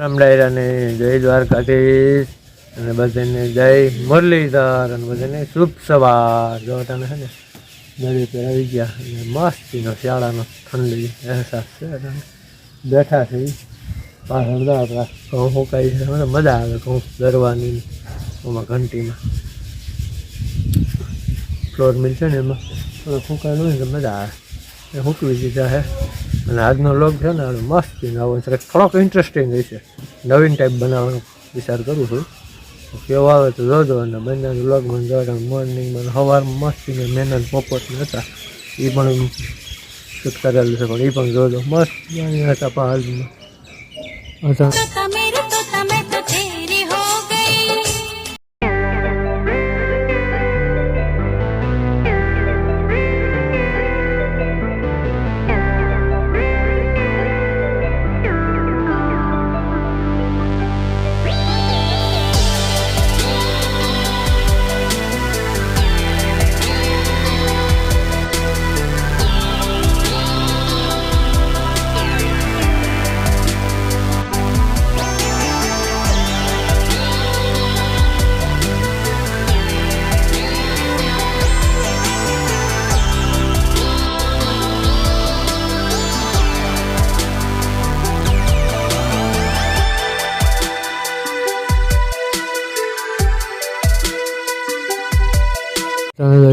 રામ ડાયરાને જય દ્વારકાધીશ. અને બધાને જય મુરલીધર અને બધાને શુભ સવાર. જો તમે છે ને નદી પર આવી ગયા અને મસ્તીનો, શિયાળાનો ઠંડી અહેસાસ છે બેઠા છે. પાછળ તો આપણા ઘઉં સુકાય છે. મને મજા આવે ઘઉં દરવાની. ઓમાં ઘંટીમાં. ફ્લોર મિલ છે ને એમાં. થોડો ફૂંકાયેલું હોય ને મજા આવે. એ સૂકવી દીધા છે અને આજનો લોગ છે ને મસ્ત મસ્તી છે થોડોક ઇન્ટરેસ્ટિંગ હશે નવીન ટાઈપ બનાવવાનો વિચાર કરું છું. કેવો આવે તો જોજો અને બંને લોગ મને જોવા મોર્નિંગમાં સવારમાં છે મહેનત બપોરના હતા. એ પણ શૂટ કરેલું છે, પણ એ પણ જોજો. મસ્ત હતા પહાડમાં અચ્છા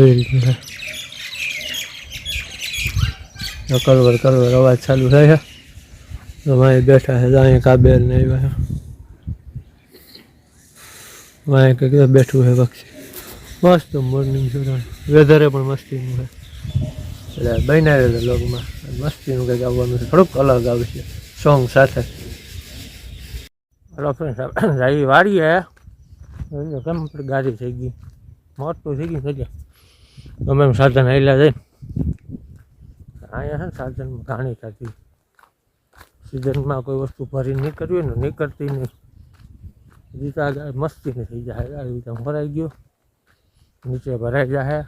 તમે એવી રીતનું છે તો કરવર કરવર અવાજ ચાલુ થાય છે તો માય બેઠા છે તો અહીંયા કાબેલ ને આવ્યા છે માય કંઈક બેઠું છે પક્ષી મસ્ત મોર્નિંગ છે વેધરે પણ મસ્તીનું છે એટલે બન્યા રહે લોગમાં મસ્તીનું કંઈક આવવાનું છે. થોડુંક અલગ આવશે સોંગ સાથે. હલો ફ્રેન્ડ આવી વાડીએ. કેમ આપણી ગાડી થઈ ગઈ? મોટું થઈ ગયું છે ગમે એમ સાધન આવેલા જાય અહીંયા છે ને સાધનમાં ઘાણી થતી. સિઝનમાં કોઈ વસ્તુ ભરી નહીં કરવી ને નહીં. હજી તો આગળ મસ્તી નહીં થઈ જાય. આવી રીતે ભરાઈ ગયો. નીચે ભરાઈ જાય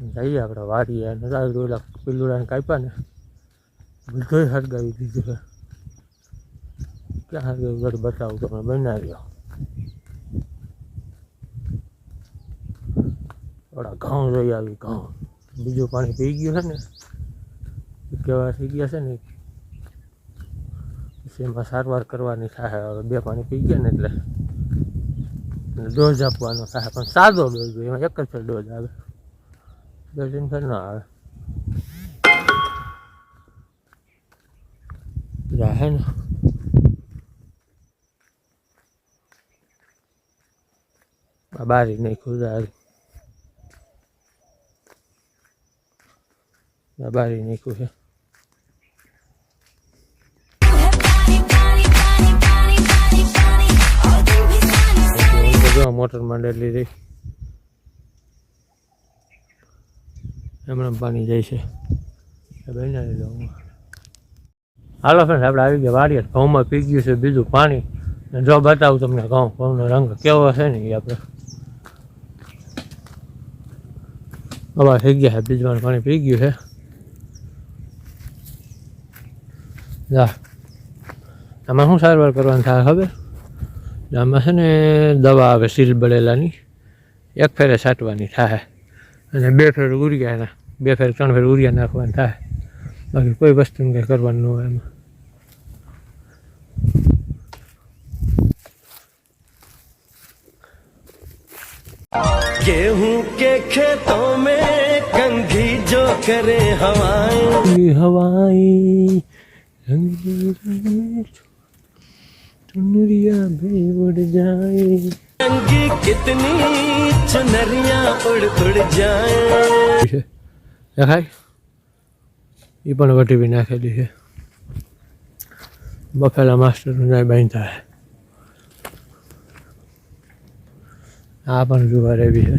જઈએ આપણે વાડીએ. અને આવી ઓલા પિલ્લુડાને કાપ્યા ને. બધું હરગાવી દીધું ક્યાં ગયું બતાવું તમે બનાવ્યો. થોડા ઘઉં જોઈ આવી ઘઉં. બીજું પાણી પી ગયું છે ને કેવા થઈ ગયા છે ને પછી એમાં સારવાર કરવાની થાય, હવે બે પાણી પી ગયા ને એટલે ડોઝ આપવાનો થાય, પણ સાદો ડોઝ એમાં એક જ ફેર ડોઝ આવે. બે ત્રણ ના આવે. રહે ને. બારી નહીં ખુદારી બારી નીકળ્યું છે મોટર માંડેલી રહી એમણે પાણી જાય છે. બનાવી દઉં હાલો ફ્રેન્ડ આપણે આવી ગયા વાડીએ. ઘઉંમાં પી ગયું છે બીજું પાણી. જો બતાવું તમને ઘઉં ઘઉંનો રંગ કેવો છે ને એ આપણે. હવે થઈ ગયા છે બીજવાનું પાણી પી ગયું છે. જા આમાં શું સારવાર કરવાની થાય ખબર આમાં છે ને દવા આવે સીલ બળેલાની એક ફેરે છાંટવાની થાય અને બે ફેર ઉરિયાના બે ફેર ત્રણ ફેર ઉરિયા નાખવાની થાય બાકી કોઈ વસ્તુને કંઈ કરવાનું ન હોય એમાં गेहूं के खेतों में कंघी जो करे हवाएं ये हवाएं रंग रंग चुनरिया भी उड़ जाए रंगी कितनी चुनरिया उड़ उड़ जाएं છે દેખાય એ પણ વટીવી નાખેલી છે બફેલા માસ્ટરનું જાય બાંધતા છે આ પણ જુવાર એવી છે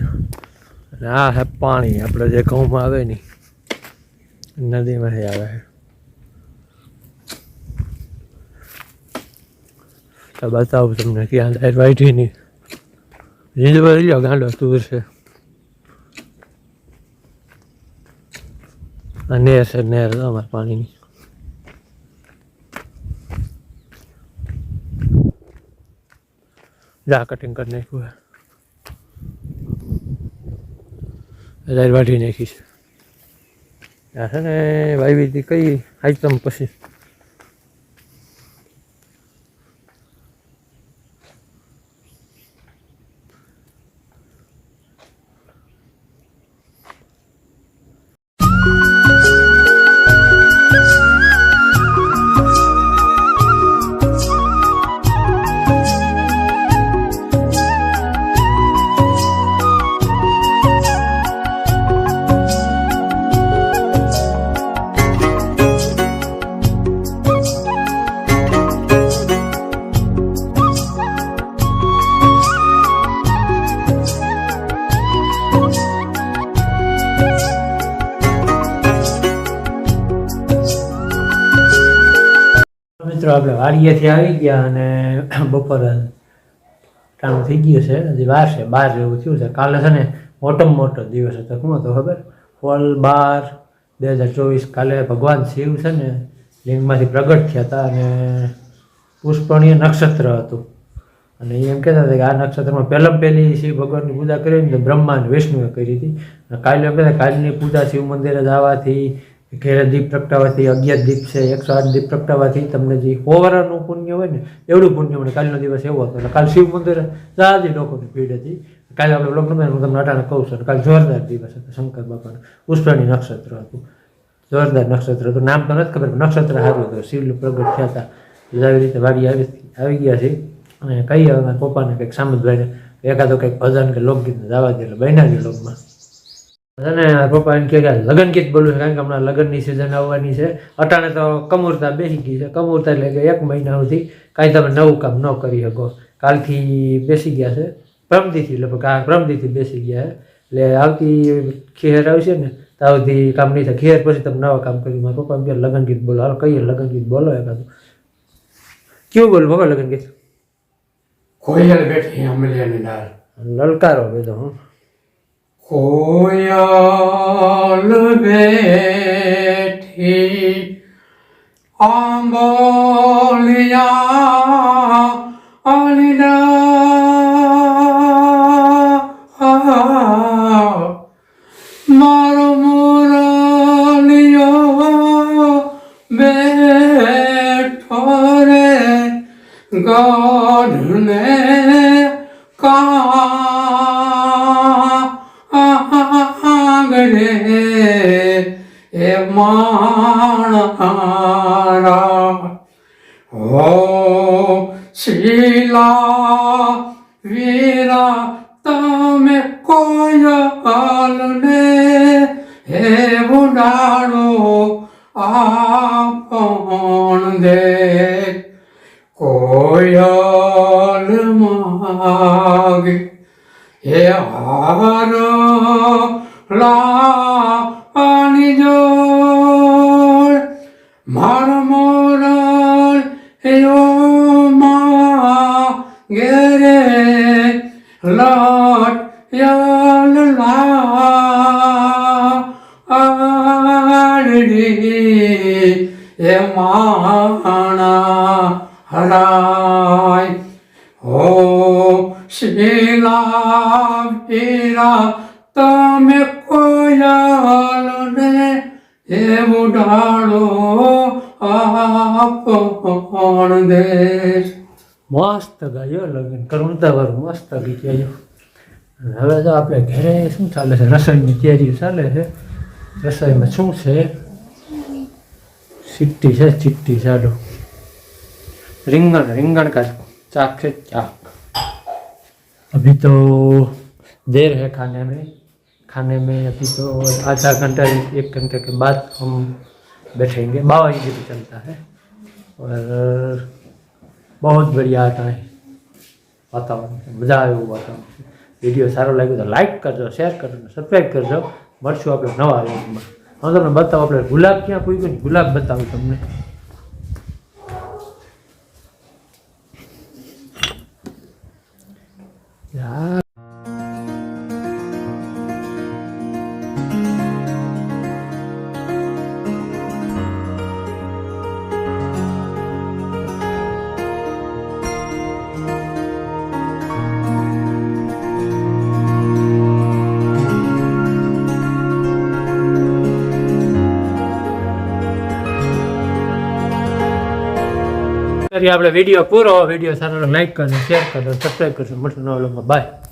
અને આ છે પાણી આપણે જે ઘઉંમાં આવે ને નદીમાંથી આવે છે તો બતાવું તમને ક્યાં લાઈટ વાઈટીની રીલ બદલ્યો ગાંડો તૂર છે. આ નેર છે, નેર અમારા પાણીની. જા કટિંગ કરી નાખ્યું લાઈટ વાઢી નાખી છે. ને ભાઈ બીજી કઈ આઈટમ પછી? મિત્રો, આપણે વાડીએથી આવી ગયા અને બપોર ટાણું થઈ ગયું છે. હજી વાર છે, બાર જેવું થયું છે. કાલે છે ને મોટો મોટો દિવસ હતો શું હતો ખબર? ફોલ બાર બે હજાર ચોવીસ કાલે ભગવાન શિવ છે ને લિંગમાંથી પ્રગટ થયા હતા અને પુષ્પણીય નક્ષત્ર હતું. અને એમ કહેતા હતા કે આ નક્ષત્રમાં પહેલાં પહેલી શિવ ભગવાનની પૂજા કરી ને બ્રહ્મા વિષ્ણુએ કરી હતી. અને કાલે કહેતા કાલની પૂજા શિવ મંદિરે જવાથી ઘેરે દીપ પ્રગટાવવાથી અગિયાર દીપ છે, એકસો આઠ દીપ પ્રગટાવવાથી તમને જે હોવારાનું પુણ્ય હોય ને, એવડું પુણ્ય મળે કાલનો દિવસ એવો હતો. કાલ શિવ મંદિરે જાજી લોકોની ભીડ હતી. કાલે આપણે બ્લોગ નંબર હું તમને અટાણે કહું છું, કાલે જોરદાર દિવસ હતો, શંકર બાપાનું. પુષ્પણી નક્ષત્ર હતું. જોરદાર નક્ષત્ર હતું. નામ તો નથી ખબર નક્ષત્ર સારું હતું. શિવ પ્રગટ થયા હતા. આવી રીતે વાડી આવી આવી ગયા છે. અને કહીએ પપ્પાને કંઈક સામંતભાઈને એકાદો કંઈક ભજન કે લોકગીતને જવા દે, એટલે બન્યા છે લોકમાં. અને પપ્પા એમ કે લગ્ન ગીત બોલું છે કારણ કે હમણાં લગ્નની સિઝન આવવાની છે. અટાણે તો કમુરતા બેસી ગઈ છે. કમૂરતા એટલે કે એક મહિના સુધી કાંઈ તમે નવું કામ ન કરી શકો. કાલથી બેસી ગયા છે. પ્રમદીથી લગભગ પ્રમદીથી બેસી ગયા છે. એટલે આવતી ખેર આવશે ને તો આવતી કામ નહીં થાય. ખેર પછી તમે નવા કામ કરી મારા પપ્પા એમ કે લગ્ન ગીત બોલો. હાલો કહીએ લગ્ન ગીત બોલો એકાદું. કેવું બોલું પપ્પા લગ્ન ગીત? કોયલ બેઠી અમલિયાની ડાળ લલકારો બધો હું. 고열 베티 아몰리야 알리나 마로무라리요 베토레 가르네 વીરા તમે કોયલને હે બુડાડો આપણ દે કોયલ માગે હે હાર લાની જો માર એ માણા, હરાય. હો શીલા પીરા તમે કોયલને એ ઉડાડો આપણ દેશ? મસ્ત ગાયો લગ્ન કરુણતાવર મસ્ત ગીત ગાયો હવે તો આપણે ઘરે શું ચાલે છે? રસોઈની તૈયારી ચાલે છે? રસોઈમાં શું છે? ચિટ્ટી છે ચિટ્ટી ચાલો રીંગણ રીંગણ का चाक से चाक अभी तो देर है खाने में खाने में अभी तो आधा घंटा एक घंटे के बाद हम बैठेंगे बाबा जी भी चलता है और बहुत बढ़िया आता है વાતાવરણ મજા આવે એવું વાતાવરણ વિડીયો સારો લાગ્યો તો લાઈક કરજો શેર કરજો સબસ્ક્રાઈબ કરજો મળશું આપણે નવા વિડીયોમાં હું તમને બતાવું આપણે ગુલાબ ક્યાં પૂછ્યું ને? ગુલાબ બતાવું તમને. કરીએ આપણે વીડિયો પૂરો વીડિયો સારો લાઈક કરજો શેર કરજો સબસ્ક્રાઈબ કરજો મળશું નવલોમાં બાય